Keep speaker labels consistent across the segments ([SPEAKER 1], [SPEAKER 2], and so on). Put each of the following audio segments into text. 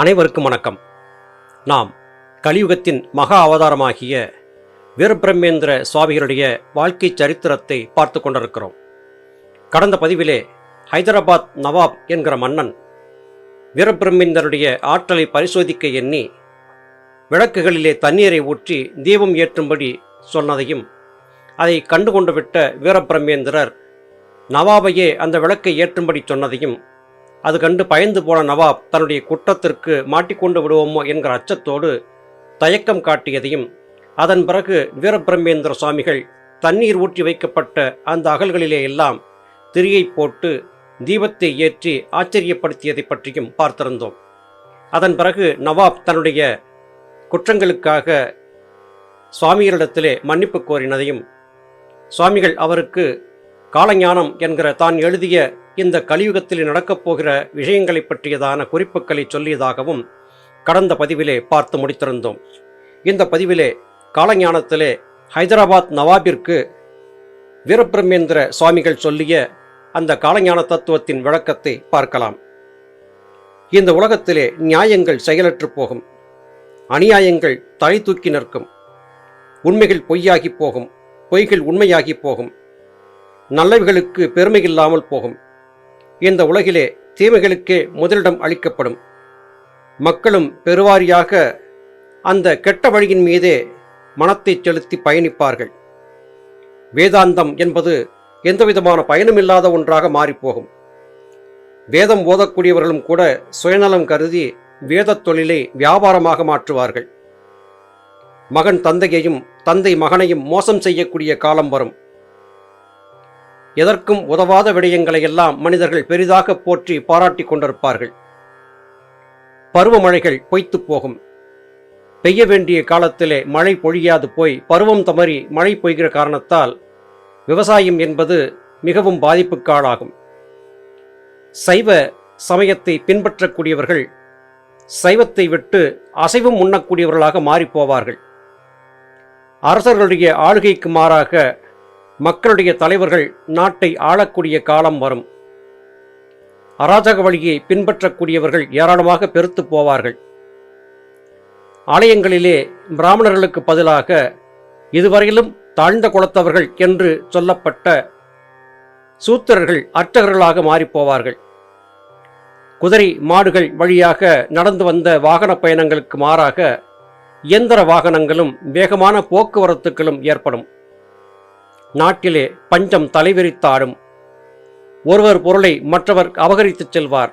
[SPEAKER 1] அனைவருக்கும் வணக்கம். நாம் கலியுகத்தின் மகா அவதாரமாகிய வீரபிரமேந்திர சுவாமிகளுடைய வாழ்க்கை சரித்திரத்தை பார்த்து கொண்டிருக்கிறோம். கடந்த பதிவிலே ஹைதராபாத் நவாப் என்கிற மன்னன் வீரபிரமேந்தருடைய ஆற்றலை பரிசோதிக்க எண்ணி விளக்குகளிலே தண்ணீரை ஊற்றி தீபம் ஏற்றும்படி சொன்னதையும் அதை கண்டுகொண்டு விட்ட வீரபிரமேந்திரர் நவாபையே அந்த விளக்கை ஏற்றும்படி சொன்னதையும் அது கண்டு பயந்து போன நவாப் தன்னுடைய குற்றத்திற்கு மாட்டிக்கொண்டு விடுவோமோ என்கிற அச்சத்தோடு தயக்கம் காட்டியதையும் அதன் பிறகு வீரபிரமேந்திர சுவாமிகள் தண்ணீர் ஊற்றி வைக்கப்பட்ட அந்த அகல்களிலே எல்லாம் திரியை போட்டு தீபத்தை ஏற்றி ஆச்சரியப்படுத்தியதை பற்றியும் பார்த்திருந்தோம். அதன் பிறகு நவாப் தன்னுடைய குற்றங்களுக்காக சுவாமிகளிடத்திலே மன்னிப்பு கோரினதையும் சுவாமிகள் அவருக்கு காலஞானம் என்கிற தான் எழுதிய இந்த கலியுகத்தில் நடக்கப் போகிற விஷயங்களை பற்றியதான குறிப்புகளை சொல்லியதாகவும் கடந்த பதிவிலே பார்த்து முடித்திருந்தோம். இந்த பதிவிலே காலஞானத்திலே ஹைதராபாத் நவாபிற்கு வீரபிரமேந்திர சுவாமிகள் சொல்லிய அந்த காலஞான தத்துவத்தின் விளக்கத்தை பார்க்கலாம். இந்த உலகத்திலே நியாயங்கள் செயலற்று போகும். அநியாயங்கள் தலை தூக்கி நிற்கும். உண்மைகள் பொய்யாகி போகும். பொய்கள் உண்மையாகி போகும். நல்லவைகளுக்கு பெருமை இல்லாமல் போகும். இந்த உலகிலே தீமைகளுக்கே முதலிடம் அளிக்கப்படும். மக்களும் பெருவாரியாக அந்த கெட்ட வழியின் மீதே மனத்தை செலுத்தி பயணிப்பார்கள். வேதாந்தம் என்பது எந்தவிதமான பயனுமில்லாத ஒன்றாக மாறிப்போகும். வேதம் ஓதக்கூடியவர்களும் கூட சுயநலம் கருதி வேதத் தொழிலை வியாபாரமாக மாற்றுவார்கள். மகன் தந்தையையும் தந்தை மகனையும் மோசம் செய்யக்கூடிய காலம் வரும். எதற்கும் உதவாத விடயங்களை எல்லாம் மனிதர்கள் பெரிதாக போற்றி பாராட்டிக் கொண்டிருப்பார்கள். பருவமழைகள் பொய்த்து போகும். பெய்ய வேண்டிய காலத்திலே மழை பொழியாது போய் பருவம் தமறி மழை பொய்கிற காரணத்தால் விவசாயம் என்பது மிகவும் பாதிப்புக்காளாகும். சைவ சமயத்தை பின்பற்றக்கூடியவர்கள் சைவத்தை விட்டு அசைவம் உண்ணக்கூடியவர்களாக மாறிப்போவார்கள் அரசர்களுடைய ஆளுகைக்கு மாறாக மக்களுடைய தலைவர்கள் நாட்டை ஆளக்கூடிய காலம் வரும். அராஜக வழியை பின்பற்றக்கூடியவர்கள் ஏராளமாக பெருத்து போவார்கள். ஆலயங்களிலே பிராமணர்களுக்கு பதிலாக இதுவரையிலும் தாழ்ந்த குலத்தவர்கள் என்று சொல்லப்பட்ட சூத்திரர்கள் அர்ச்சகர்களாக மாறிப்போவார்கள் குதிரை மாடுகள் வழியாக நடந்து வந்த வாகன பயணங்களுக்கு மாறாக இயந்திர வாகனங்களும் வேகமான போக்குவரத்துகளும் ஏற்படும். நாட்டிலே பஞ்சம் தலைவிரித்தாடும். ஒருவர் பொருளை மற்றவர் அபகரித்துச் செல்வார்.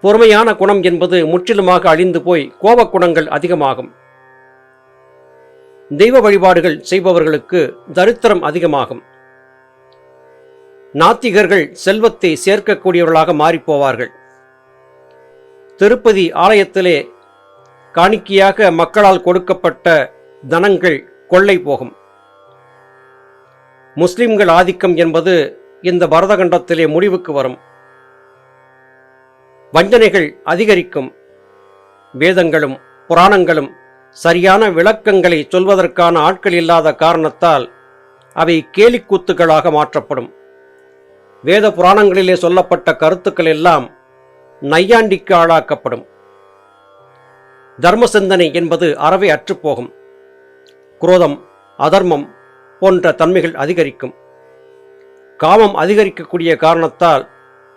[SPEAKER 1] பொறுமையான குணம் என்பது முற்றிலுமாக அழிந்து போய் கோபக்குணங்கள் அதிகமாகும். தெய்வ வழிபாடுகள் செய்பவர்களுக்கு தரித்திரம் அதிகமாகும். நாத்திகர்கள் செல்வத்தை சேர்க்கக்கூடியவர்களாக மாறிப்போவார்கள். திருப்பதி ஆலயத்திலே காணிக்கையாக மக்களால் கொடுக்கப்பட்ட தனங்கள் கொள்ளை போகும். முஸ்லிம்கள் ஆதிக்கம் என்பது இந்த பரதகண்டத்திலே முடிவுக்கு வரும். வஞ்சனைகள் அதிகரிக்கும். வேதங்களும் புராணங்களும் சரியான விளக்கங்களை சொல்வதற்கான ஆட்கள் இல்லாத காரணத்தால் அவை கேலிக்கூத்துகளாக மாற்றப்படும். வேத புராணங்களிலே சொல்லப்பட்ட கருத்துக்கள் எல்லாம் நையாண்டிக்கு ஆளாக்கப்படும். தர்ம சிந்தனை என்பது அறவே அற்றுப்போகும். குரோதம் அதர்மம் போன்ற தன்மைகள் அதிகரிக்கும். காமம் அதிகரிக்கக்கூடிய காரணத்தால்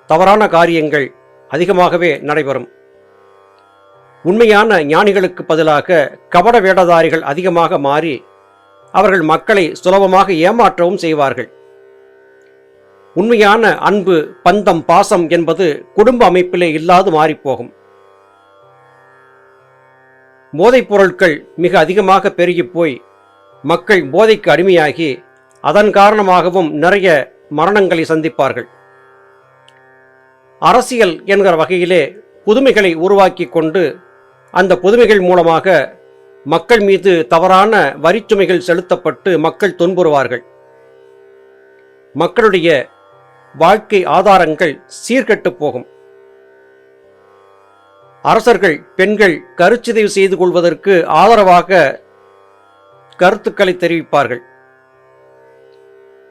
[SPEAKER 1] தவறான காரியங்கள் அதிகமாகவே நடைபெறும். உண்மையான ஞானிகளுக்கு பதிலாக கபட வேடதாரிகள் அதிகமாக மாறி அவர்கள் மக்களை சுலபமாக ஏமாற்றவும் செய்வார்கள். உண்மையான அன்பு பந்தம் பாசம் என்பது குடும்ப அமைப்பிலே இல்லாது மாறிப்போகும். போதைப் பொருட்கள் மிக அதிகமாக பெருகிப் போய் மக்கள் போதைக்கு அடிமையாகி அதன் காரணமாகவும் நிறைய மரணங்களை சந்திப்பார்கள். அரசியல் என்கிற வகையிலே புதுமைகளை உருவாக்கி கொண்டு அந்த புதுமைகள் மூலமாக மக்கள் மீது தவறான வரிச்சுமைகள் செலுத்தப்பட்டு மக்கள் துன்புறுவார்கள். மக்களுடைய வாழ்க்கை ஆதாரங்கள் சீர்கெட்டு போகும். அரசர்கள் பெண்கள் கருச்சிதைவு செய்து கொள்வதற்கு ஆதரவாக கருத்துக்களை தெரிவிப்பார்கள்.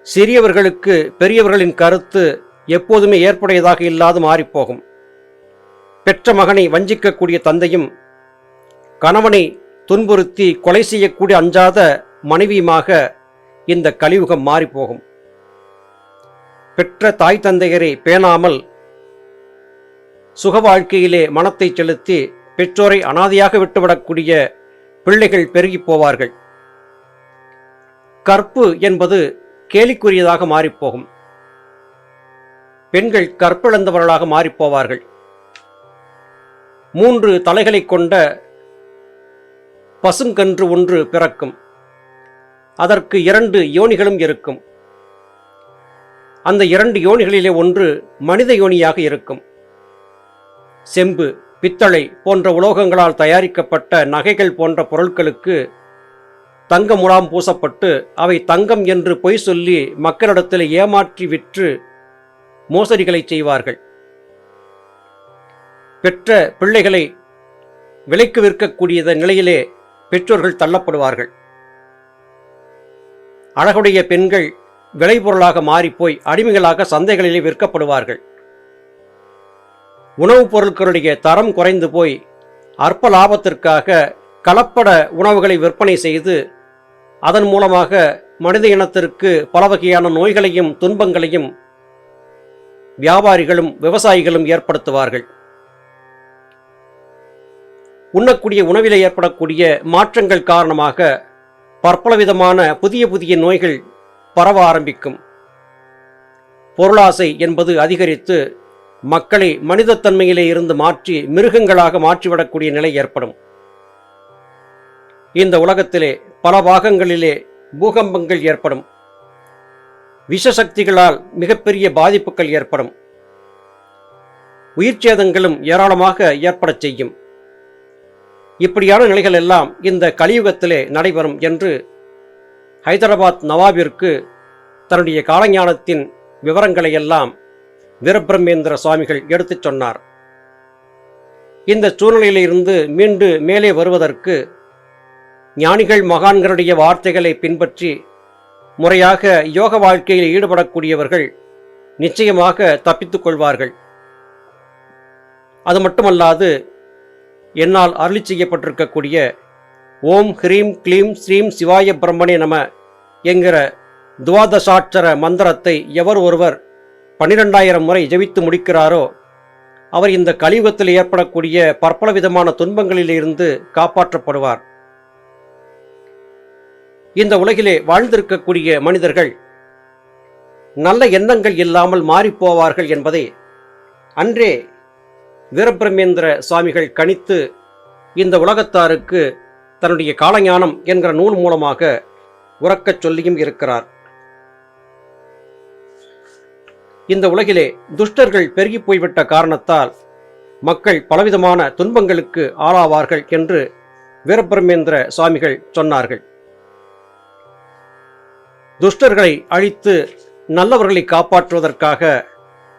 [SPEAKER 1] சிறியவர்களுக்கு பெரியவர்களின் கருத்து எப்போதுமே ஏற்புடையதாக இல்லாது மாறிப்போகும். பெற்ற மகனை வஞ்சிக்கக்கூடிய தந்தையும் கணவனை துன்புறுத்தி கொலை செய்யக்கூடிய அஞ்சாத மனைவியுமாக இந்த கலியுகம் மாறிப்போகும். பெற்ற தாய் தந்தையரை பேணாமல் சுக வாழ்க்கையிலே மனத்தை செலுத்தி பெற்றோரை அனாதையாக விட்டுவிடக்கூடிய பிள்ளைகள் பெருகிப் போவார்கள். கற்பு என்பது கேலிக்குரியதாக மாறிப்போகும். பெண்கள் கற்பிழந்தவர்களாக மாறிப்போவார்கள். மூன்று தலைகளைக் கொண்ட பசுங்கன்று ஒன்று பிறக்கும். அதற்கு இரண்டு யோனிகளும் இருக்கும். அந்த இரண்டு யோனிகளிலே ஒன்று மனித யோனியாக இருக்கும். செம்பு பித்தளை போன்ற உலோகங்களால் தயாரிக்கப்பட்ட நகைகள் போன்ற பொருட்களுக்கு தங்க முலாம் பூசப்பட்டு அவை தங்கம் என்று பொய் சொல்லி மக்களிடத்தில் ஏமாற்றி விற்று மோசடிகளை செய்வார்கள். பெற்ற பிள்ளைகளை விலைக்கு விற்கக்கூடிய நிலையிலே பெற்றோர்கள் தள்ளப்படுவார்கள். அழகுடைய பெண்கள் விளைபொருளாக மாறிப்போய் அடிமைகளாக சந்தைகளிலே விற்கப்படுவார்கள். உணவுப் பொருட்களுடைய தரம் குறைந்து போய் அற்ப லாபத்திற்காக கலப்பட உணவுகளை விற்பனை செய்து அதன் மூலமாக மனித இனத்திற்கு பல வகையான நோய்களையும் துன்பங்களையும் வியாபாரிகளும் விவசாயிகளும் ஏற்படுத்துவார்கள். உண்ணக்கூடிய உணவில் ஏற்படக்கூடிய மாற்றங்கள் காரணமாக பற்பலவிதமான புதிய புதிய நோய்கள் பரவ ஆரம்பிக்கும். பொருளாசை என்பது அதிகரித்து மக்களை மனிதத்தன்மையிலே இருந்து மாற்றி மிருகங்களாக மாற்றிவிடக்கூடிய நிலை ஏற்படும். இந்த உலகத்திலே பல பாகங்களிலே பூகம்பங்கள் ஏற்படும். விஷசக்திகளால் மிகப்பெரிய பாதிப்புகள் ஏற்படும். உயிர்ச்சேதங்களும் ஏராளமாக ஏற்படச் செய்யும். இப்படியான நிலைகள் எல்லாம் இந்த கலியுகத்திலே நடைபெறும் என்று ஹைதராபாத் நவாபிற்கு தன்னுடைய காலஞானத்தின் விவரங்களை எல்லாம் வீரபிரம்மேந்திர சுவாமிகள் எடுத்துச் சொன்னார். இந்த சூழ்நிலையிலிருந்து மீண்டு மேலே வருவதற்கு ஞானிகள் மகான்களுடைய வார்த்தைகளை பின்பற்றி முறையாக யோக வாழ்க்கையில் ஈடுபடக்கூடியவர்கள் நிச்சயமாக தப்பித்துக் கொள்வார்கள். அது மட்டுமல்லாது என்னால் அருளி செய்யப்பட்டிருக்கக்கூடிய ஓம் ஹ்ரீம் க்ளீம் ஸ்ரீம் சிவாய பிரம்மணே நம என்கிற துவாதசாட்சர மந்திரத்தை எவர் ஒருவர் பன்னிரெண்டாயிரம் முறை ஜெபித்து முடிக்கிறாரோ அவர் இந்த கலியுகத்தில் ஏற்படக்கூடிய பற்பல விதமான துன்பங்களிலிருந்து காப்பாற்றப்படுவார். இந்த உலகிலே வாழ்ந்திருக்கக்கூடிய மனிதர்கள் நல்ல எண்ணங்கள் இல்லாமல் மாறிப்போவார்கள் என்பதை அன்றே வீரபிரமேந்திர சுவாமிகள் கணித்து இந்த உலகத்தாருக்கு தன்னுடைய காலஞானம் என்கிற நூல் மூலமாக உறக்கச் சொல்லியும் இருக்கிறார். இந்த உலகிலே துஷ்டர்கள் பெருகி போய்விட்ட காரணத்தால் மக்கள் பலவிதமான துன்பங்களுக்கு ஆளாவார்கள் என்று வீரபிரமேந்திர சுவாமிகள் சொன்னார்கள். துஷ்டர்களை அழித்து நல்லவர்களை காப்பாற்றுவதற்காக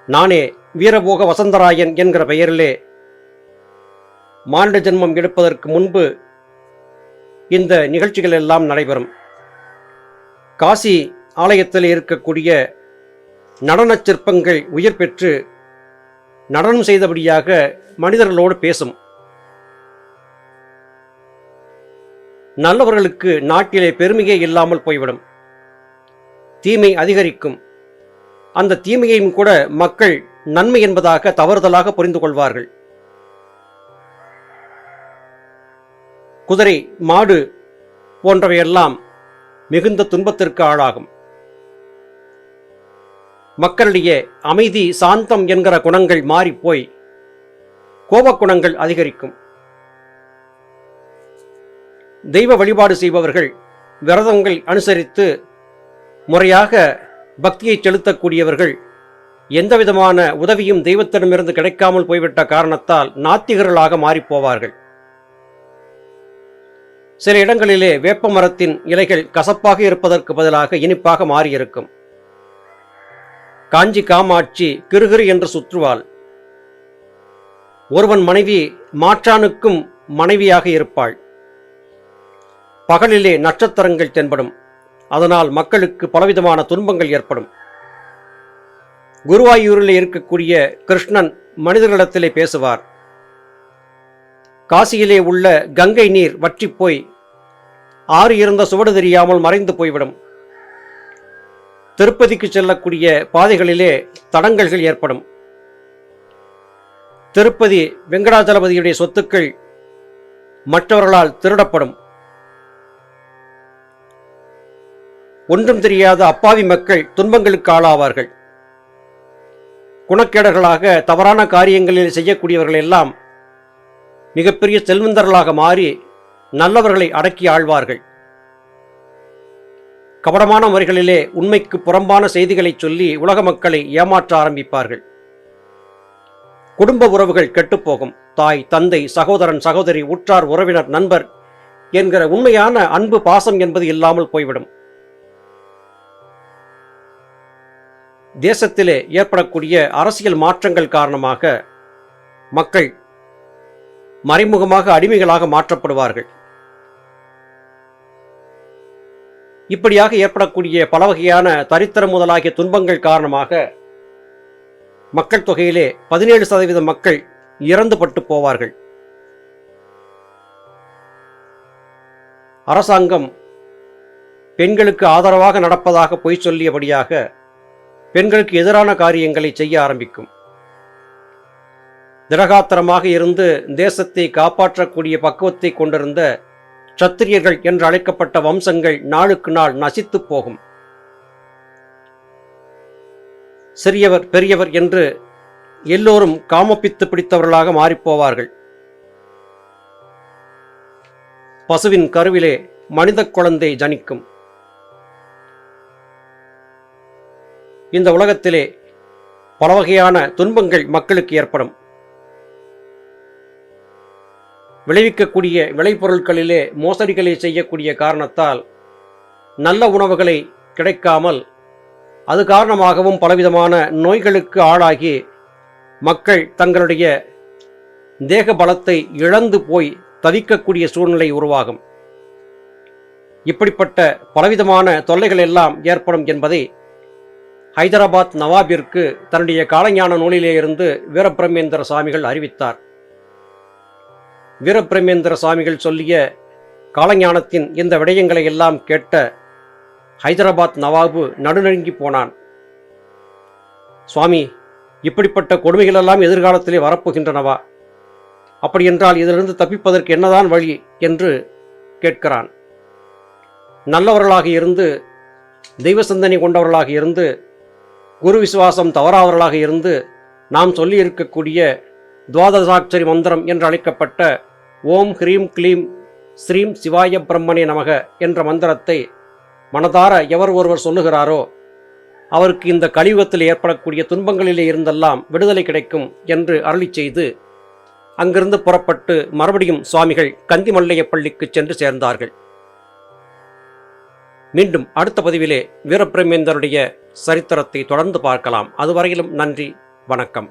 [SPEAKER 1] நானே வீரபோக வசந்தராயன் என்கிற பெயரிலே மானிட ஜென்மம் எடுப்பதற்கு முன்பு இந்த நிகழ்ச்சிகள் எல்லாம் நடைபெறும். காசி ஆலயத்தில் இருக்கக்கூடிய நடனச் சிற்பங்கள் உயிர் பெற்று நடனம் செய்தபடியாக மனிதர்களோடு பேசும். நல்லவர்களுக்கு நாட்டிலே பெருமையே இல்லாமல் போய்விடும். தீமை அதிகரிக்கும். அந்த தீமையையும் கூட மக்கள் நன்மை என்பதாக தவறுதலாக புரிந்து கொள்வார்கள். குதிரை மாடு போன்றவையெல்லாம் மிகுந்த துன்பத்திற்கு ஆளாகும். மக்களிடையே அமைதி சாந்தம் என்கிற குணங்கள் மாறிப்போய் கோபக்குணங்கள் அதிகரிக்கும். தெய்வ வழிபாடு செய்பவர்கள் விரதங்கள் அனுசரித்து முறையாக பக்தியை செலுத்தக்கூடியவர்கள் எந்தவிதமான உதவியும் தெய்வத்திடமிருந்து கிடைக்காமல் போய்விட்ட காரணத்தால் நாத்திகர்களாக மாறிப்போவார்கள். சில இடங்களிலே வேப்ப மரத்தின் இலைகள் கசப்பாக இருப்பதற்கு பதிலாக இனிப்பாக மாறியிருக்கும். காஞ்சி காமாட்சி கிருகிரு என்று சுற்றுவாள். ஒருவன் மனைவி மாற்றானுக்கும் மனைவியாக இருப்பாள். பகலிலே நட்சத்திரங்கள் தென்படும். அதனால் மக்களுக்கு பலவிதமான துன்பங்கள் ஏற்படும். குருவாயூரில் இருக்கக்கூடிய கிருஷ்ணன் மனிதர்களிடத்திலே பேசுவார். காசியிலே உள்ள கங்கை நீர் வற்றிப்போய் ஆறு இருந்த சுவடு தெரியாமல் மறைந்து போய்விடும். திருப்பதிக்கு செல்லக்கூடிய பாதைகளிலே தடங்கல்கள் ஏற்படும். திருப்பதி வெங்கடாச்சலபதியுடைய சொத்துக்கள் மற்றவர்களால் திருடப்படும். ஒன்றும் தெரியாத அப்பாவி மக்கள் துன்பங்களுக்கு ஆளாவார்கள். குணக்கேடர்களாக தவறான காரியங்களில் செய்யக்கூடியவர்கள் எல்லாம் மிகப்பெரிய செல்வந்தர்களாக மாறி நல்லவர்களை அடக்கி ஆழ்வார்கள். கபடமான முறைகளிலே உண்மைக்கு புறம்பான செய்திகளை சொல்லி உலக மக்களை ஏமாற்ற ஆரம்பிப்பார்கள். குடும்ப உறவுகள் கெட்டுப்போகும். தாய் தந்தை சகோதரன் சகோதரி உற்றார் உறவினர் நண்பர் என்கிற உண்மையான அன்பு பாசம் என்பது இல்லாமல் போய்விடும். தேசத்திலே ஏற்படக்கூடிய அரசியல் மாற்றங்கள் காரணமாக மக்கள் மறைமுகமாக அடிமைகளாக மாற்றப்படுவார்கள். இப்படியாக ஏற்படக்கூடிய பல வகையான தரித்திரம் முதலாகிய துன்பங்கள் காரணமாக மக்கள் தொகையிலே பதினேழு சதவீத மக்கள் இறந்துபட்டு போவார்கள். அரசாங்கம் பெண்களுக்கு ஆதரவாக நடப்பதாக பொய் சொல்லியபடியாக பெண்களுக்கு எதிரான காரியங்களை செய்ய ஆரம்பிக்கும். திடகாத்திரமாக இருந்து தேசத்தை காப்பாற்றக்கூடிய பக்குவத்தை கொண்டிருந்த சத்திரியர்கள் என்று அழைக்கப்பட்ட வம்சங்கள் நாளுக்கு நாள் நசித்து போகும். சிறியவர் பெரியவர் என்று எல்லோரும் காமப்பித்து பிடித்தவர்களாக மாறிப்போவார்கள் பசுவின் கருவிலே மனித குழந்தை ஜனிக்கும். இந்த உலகத்திலே பல வகையான துன்பங்கள் மக்களுக்கு ஏற்படும். விளைவிக்கக்கூடிய விளைபொருட்களிலே மோசடிகளை செய்யக்கூடிய காரணத்தால் நல்ல உணவுகளை கிடைக்காமல் அது காரணமாகவும் பலவிதமான நோய்களுக்கு ஆளாகி மக்கள் தங்களுடைய தேக பலத்தை இழந்து போய் தவிக்கக்கூடிய சூழ்நிலை உருவாகும். இப்படிப்பட்ட பலவிதமான தொல்லைகள் எல்லாம் ஏற்படும் என்பதை ஹைதராபாத் நவாபிற்கு தன்னுடைய காலஞான நூலிலே இருந்து வீரபிரமேந்திர சுவாமிகள் அறிவித்தார். வீரபிரமேந்திர சுவாமிகள் சொல்லிய காலஞானத்தின் இந்த விடயங்களை எல்லாம் கேட்ட ஹைதராபாத் நவாபு நடுநடுங்கி போனான். சுவாமி இப்படிப்பட்ட கொடுமைகளெல்லாம் எதிர்காலத்திலே வரப்போகின்றனவா? அப்படியென்றால் இதிலிருந்து தப்பிப்பதற்கு என்னதான் வழி? என்று கேட்கிறான். நல்லவர்களாக இருந்து தெய்வ சிந்தனை கொண்டவர்களாக இருந்து குரு விசுவாசம் தவறாதவர்களாக இருந்து நாம் சொல்லியிருக்கக்கூடிய துவாதசாட்சரி மந்திரம் என்று அழைக்கப்பட்ட ஓம் ஹ்ரீம் க்ளீம் ஸ்ரீம் சிவாய பிரம்மனே நமக என்ற மந்திரத்தை மனதார எவர் ஒருவர் சொல்லுகிறாரோ அவருக்கு இந்த கலியுகத்தில் ஏற்படக்கூடிய துன்பங்களிலே இருந்தெல்லாம் விடுதலை கிடைக்கும் என்று அருளி செய்து அங்கிருந்து புறப்பட்டு மறுபடியும் சுவாமிகள் கந்திமல்லைய பள்ளிக்கு சென்று சேர்ந்தார்கள். மீண்டும் அடுத்த பதிவிலே வீரபிரமேந்தருடைய சரித்திரத்தை தொடர்ந்து பார்க்கலாம். அதுவரையிலும் நன்றி வணக்கம்.